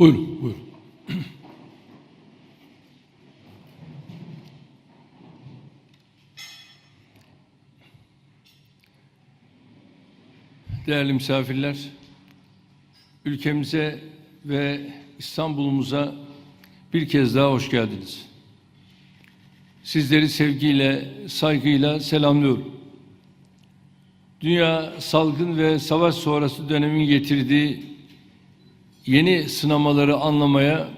Buyurun, buyurun. Değerli misafirler, ülkemize ve İstanbul'umuza bir kez daha hoş geldiniz. Sizleri sevgiyle, saygıyla selamlıyorum. Dünya salgın ve savaş sonrası dönemin getirdiği yeni sınamaları anlamaya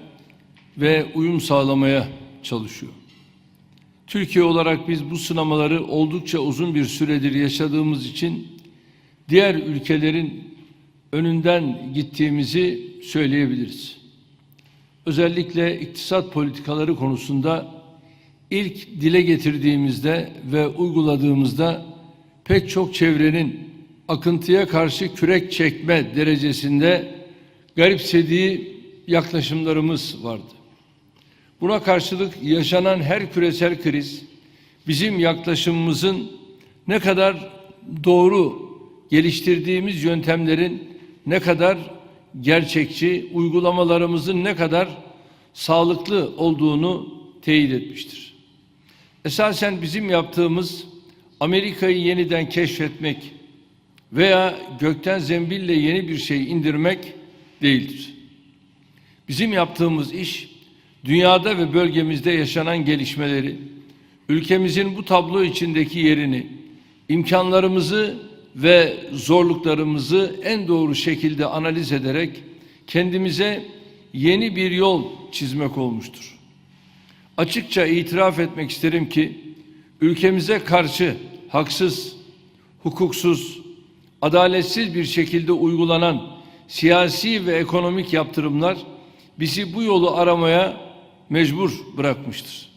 ve uyum sağlamaya çalışıyor. Türkiye olarak biz bu sınamaları oldukça uzun bir süredir yaşadığımız için diğer ülkelerin önünden gittiğimizi söyleyebiliriz. Özellikle iktisat politikaları konusunda ilk dile getirdiğimizde ve uyguladığımızda pek çok çevrenin akıntıya karşı kürek çekme derecesinde garipsediği yaklaşımlarımız vardı. Buna karşılık yaşanan her küresel kriz bizim yaklaşımımızın ne kadar doğru geliştirdiğimiz yöntemlerin ne kadar gerçekçi, uygulamalarımızın ne kadar sağlıklı olduğunu teyit etmiştir. Esasen bizim yaptığımız Amerika'yı yeniden keşfetmek veya gökten zembille yeni bir şey indirmek değildir. Bizim yaptığımız iş dünyada ve bölgemizde yaşanan gelişmeleri, ülkemizin bu tablo içindeki yerini, imkanlarımızı ve zorluklarımızı en doğru şekilde analiz ederek kendimize yeni bir yol çizmek olmuştur. Açıkça itiraf etmek isterim ki ülkemize karşı haksız, hukuksuz, adaletsiz bir şekilde uygulanan siyasi ve ekonomik yaptırımlar bizi bu yolu aramaya mecbur bırakmıştır.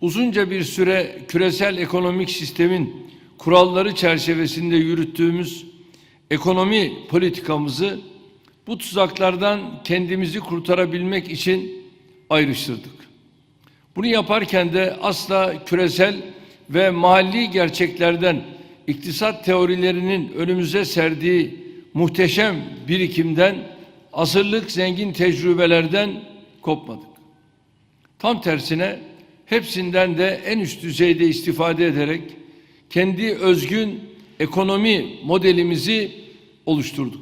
Uzunca bir süre küresel ekonomik sistemin kuralları çerçevesinde yürüttüğümüz ekonomi politikamızı bu tuzaklardan kendimizi kurtarabilmek için ayrıştırdık. Bunu yaparken de asla küresel ve mahalli gerçeklerden iktisat teorilerinin önümüze serdiği muhteşem birikimden, asırlık zengin tecrübelerden kopmadık. Tam tersine hepsinden de en üst düzeyde istifade ederek kendi özgün ekonomi modelimizi oluşturduk.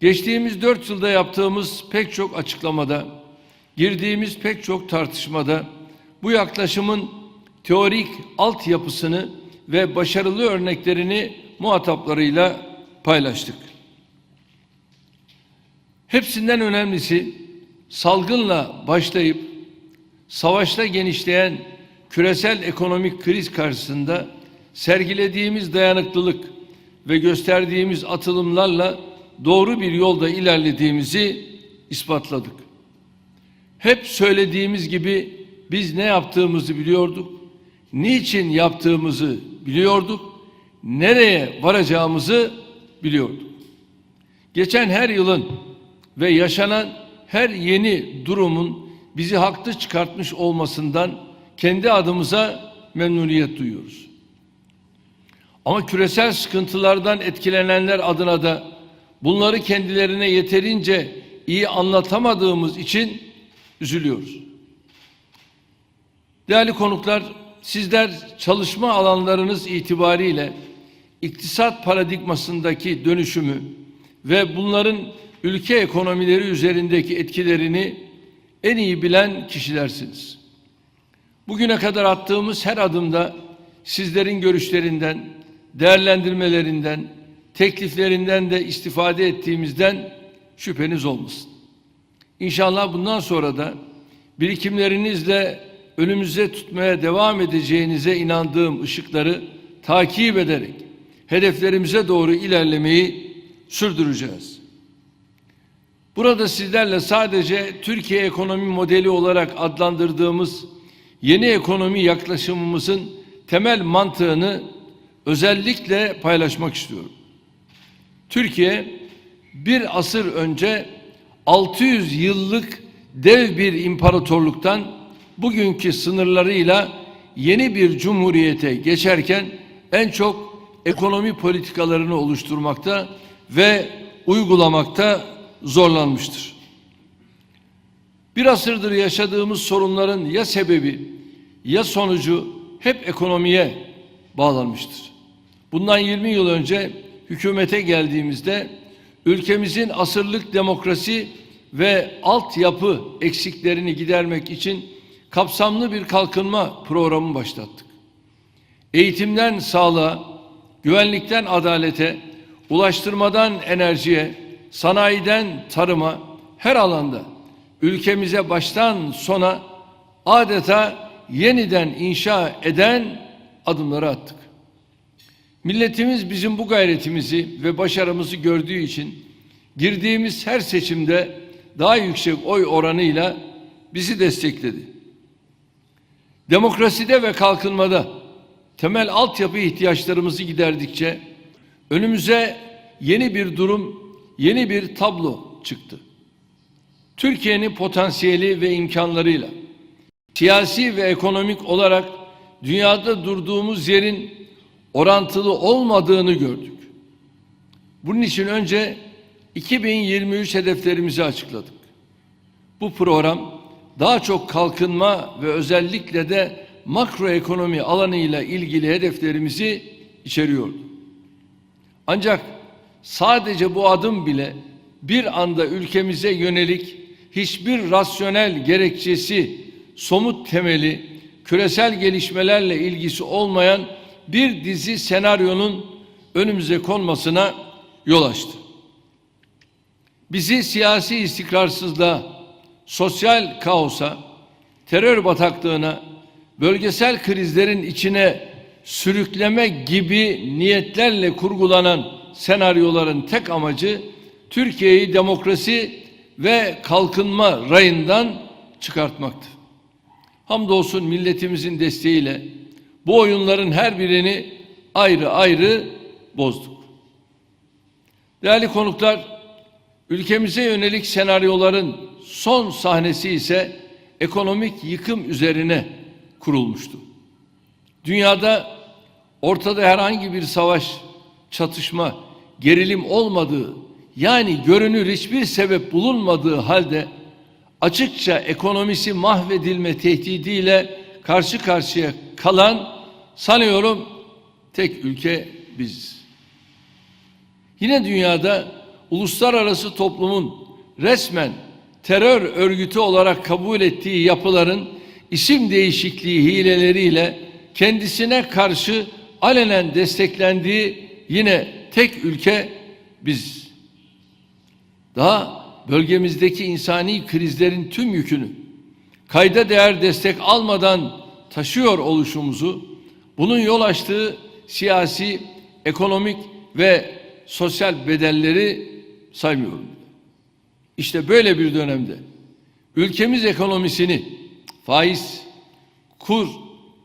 Geçtiğimiz dört yılda yaptığımız pek çok açıklamada, girdiğimiz pek çok tartışmada bu yaklaşımın teorik altyapısını ve başarılı örneklerini muhataplarıyla paylaştık. Hepsinden önemlisi salgınla başlayıp savaşta genişleyen küresel ekonomik kriz karşısında sergilediğimiz dayanıklılık ve gösterdiğimiz atılımlarla doğru bir yolda ilerlediğimizi ispatladık. Hep söylediğimiz gibi biz ne yaptığımızı biliyorduk, niçin yaptığımızı biliyorduk, nereye varacağımızı biliyorduk. Geçen her yılın ve yaşanan her yeni durumun bizi haklı çıkartmış olmasından kendi adımıza memnuniyet duyuyoruz. Ama küresel sıkıntılardan etkilenenler adına da bunları kendilerine yeterince iyi anlatamadığımız için üzülüyoruz. Değerli konuklar, sizler çalışma alanlarınız itibariyle iktisat paradigmasındaki dönüşümü ve bunların ülke ekonomileri üzerindeki etkilerini en iyi bilen kişilersiniz. Bugüne kadar attığımız her adımda sizlerin görüşlerinden, değerlendirmelerinden, tekliflerinden de istifade ettiğimizden şüpheniz olmasın. İnşallah bundan sonra da birikimlerinizle önümüze tutmaya devam edeceğinize inandığım ışıkları takip ederek hedeflerimize doğru ilerlemeyi sürdüreceğiz. Burada sizlerle sadece Türkiye ekonomi modeli olarak adlandırdığımız yeni ekonomi yaklaşımımızın temel mantığını özellikle paylaşmak istiyorum. Türkiye bir asır önce 600 yıllık dev bir imparatorluktan bugünkü sınırlarıyla yeni bir cumhuriyete geçerken en çok ekonomi politikalarını oluşturmakta ve uygulamakta zorlanmıştır. Bir asırdır yaşadığımız sorunların ya sebebi ya sonucu hep ekonomiye bağlanmıştır. Bundan 20 yıl önce hükümete geldiğimizde ülkemizin asırlık demokrasi ve altyapı eksiklerini gidermek için kapsamlı bir kalkınma programı başlattık. Eğitimden sağlığa, güvenlikten adalete, ulaştırmadan enerjiye, sanayiden tarıma her alanda ülkemize baştan sona adeta yeniden inşa eden adımları attık. Milletimiz bizim bu gayretimizi ve başarımızı gördüğü için girdiğimiz her seçimde daha yüksek oy oranıyla bizi destekledi. Demokraside ve kalkınmada temel altyapı ihtiyaçlarımızı giderdikçe önümüze yeni bir durum, yeni bir tablo çıktı. Türkiye'nin potansiyeli ve imkanlarıyla siyasi ve ekonomik olarak dünyada durduğumuz yerin orantılı olmadığını gördük. Bunun için önce 2023 hedeflerimizi açıkladık. Bu program daha çok kalkınma ve özellikle de makroekonomi alanıyla ilgili hedeflerimizi içeriyordu. Ancak sadece bu adım bile bir anda ülkemize yönelik hiçbir rasyonel gerekçesi, somut temeli, küresel gelişmelerle ilgisi olmayan bir dizi senaryonun önümüze konmasına yol açtı. Bizi siyasi istikrarsızlığa, sosyal kaosa, terör bataklığına, bölgesel krizlerin içine sürükleme gibi niyetlerle kurgulanan senaryoların tek amacı Türkiye'yi demokrasi ve kalkınma rayından çıkartmaktı. Hamdolsun milletimizin desteğiyle bu oyunların her birini ayrı ayrı bozduk. Değerli konuklar, ülkemize yönelik senaryoların son sahnesi ise ekonomik yıkım üzerine kurulmuştu. Dünyada ortada herhangi bir savaş, çatışma, gerilim olmadığı yani görünür hiçbir sebep bulunmadığı halde açıkça ekonomisi mahvedilme tehdidiyle karşı karşıya kalan sanıyorum tek ülke biziz. Yine dünyada uluslararası toplumun resmen terör örgütü olarak kabul ettiği yapıların isim değişikliği hileleriyle kendisine karşı alenen desteklendiği yine tek ülke biz. Daha bölgemizdeki insani krizlerin tüm yükünü kayda değer destek almadan taşıyor oluşumuzu, bunun yol açtığı siyasi, ekonomik ve sosyal bedelleri saymıyorum. İşte böyle bir dönemde ülkemiz ekonomisini faiz, kur,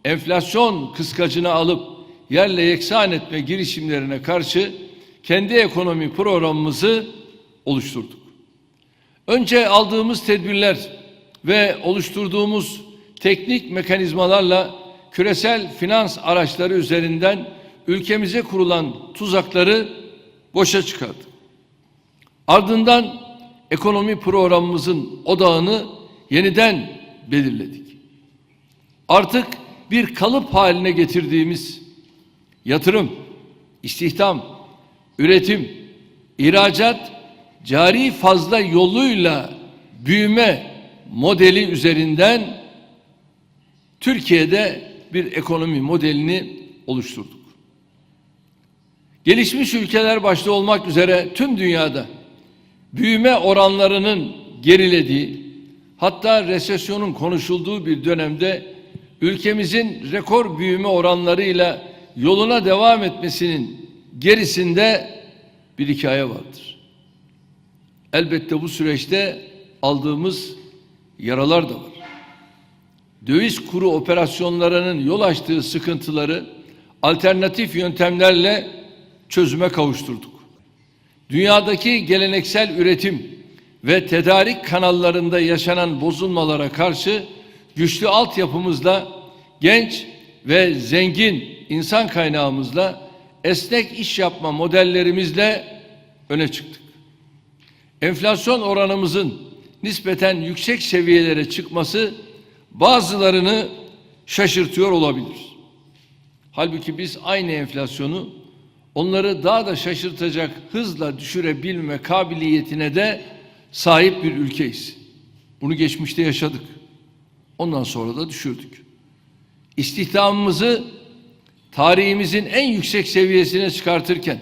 enflasyon kıskacına alıp yerle yeksan etme girişimlerine karşı kendi ekonomi programımızı oluşturduk. Önce aldığımız tedbirler ve oluşturduğumuz teknik mekanizmalarla küresel finans araçları üzerinden ülkemize kurulan tuzakları boşa çıkardık. Ardından ekonomi programımızın odağını yeniden belirledik. Artık bir kalıp haline getirdiğimiz yatırım, istihdam, üretim, ihracat, cari fazla yoluyla büyüme modeli üzerinden Türkiye'de bir ekonomi modelini oluşturduk. Gelişmiş ülkeler başta olmak üzere tüm dünyada büyüme oranlarının gerilediği, hatta resesyonun konuşulduğu bir dönemde ülkemizin rekor büyüme oranlarıyla yoluna devam etmesinin gerisinde bir hikaye vardır. Elbette bu süreçte aldığımız yaralar da var. Döviz kuru operasyonlarının yol açtığı sıkıntıları alternatif yöntemlerle çözüme kavuşturduk. Dünyadaki geleneksel üretim ve tedarik kanallarında yaşanan bozulmalara karşı güçlü altyapımızla genç ve zengin insan kaynağımızla esnek iş yapma modellerimizle öne çıktık. Enflasyon oranımızın nispeten yüksek seviyelere çıkması bazılarını şaşırtıyor olabilir. Halbuki biz aynı enflasyonu onları daha da şaşırtacak hızla düşürebilme kabiliyetine de sahip bir ülkeyiz. Bunu geçmişte yaşadık. Ondan sonra da düşürdük. İstihdamımızı tarihimizin en yüksek seviyesine çıkartırken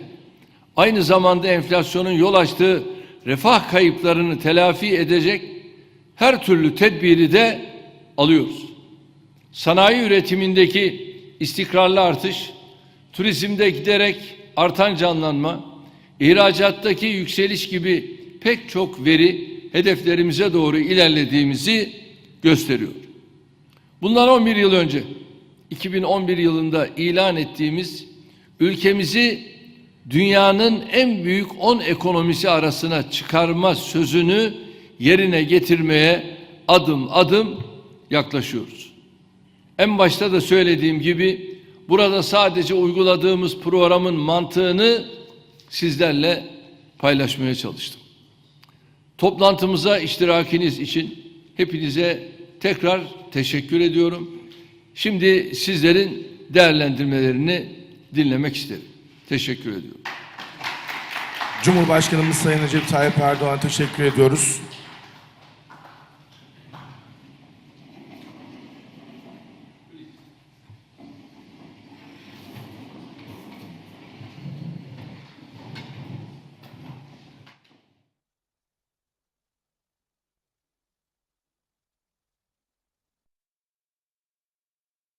aynı zamanda enflasyonun yol açtığı refah kayıplarını telafi edecek her türlü tedbiri de alıyoruz. Sanayi üretimindeki istikrarlı artış, turizmde giderek artan canlanma, ihracattaki yükseliş gibi pek çok veri hedeflerimize doğru ilerlediğimizi gösteriyor. Bundan 11 yıl önce 2011 yılında ilan ettiğimiz ülkemizi dünyanın en büyük 10 ekonomisi arasına çıkarma sözünü yerine getirmeye adım adım yaklaşıyoruz. En başta da söylediğim gibi burada sadece uyguladığımız programın mantığını sizlerle paylaşmaya çalıştım. Toplantımıza iştirakiniz için hepinize tekrar teşekkür ediyorum. Şimdi sizlerin değerlendirmelerini dinlemek isterim. Teşekkür ediyorum. Cumhurbaşkanımız Sayın Recep Tayyip Erdoğan teşekkür ediyoruz.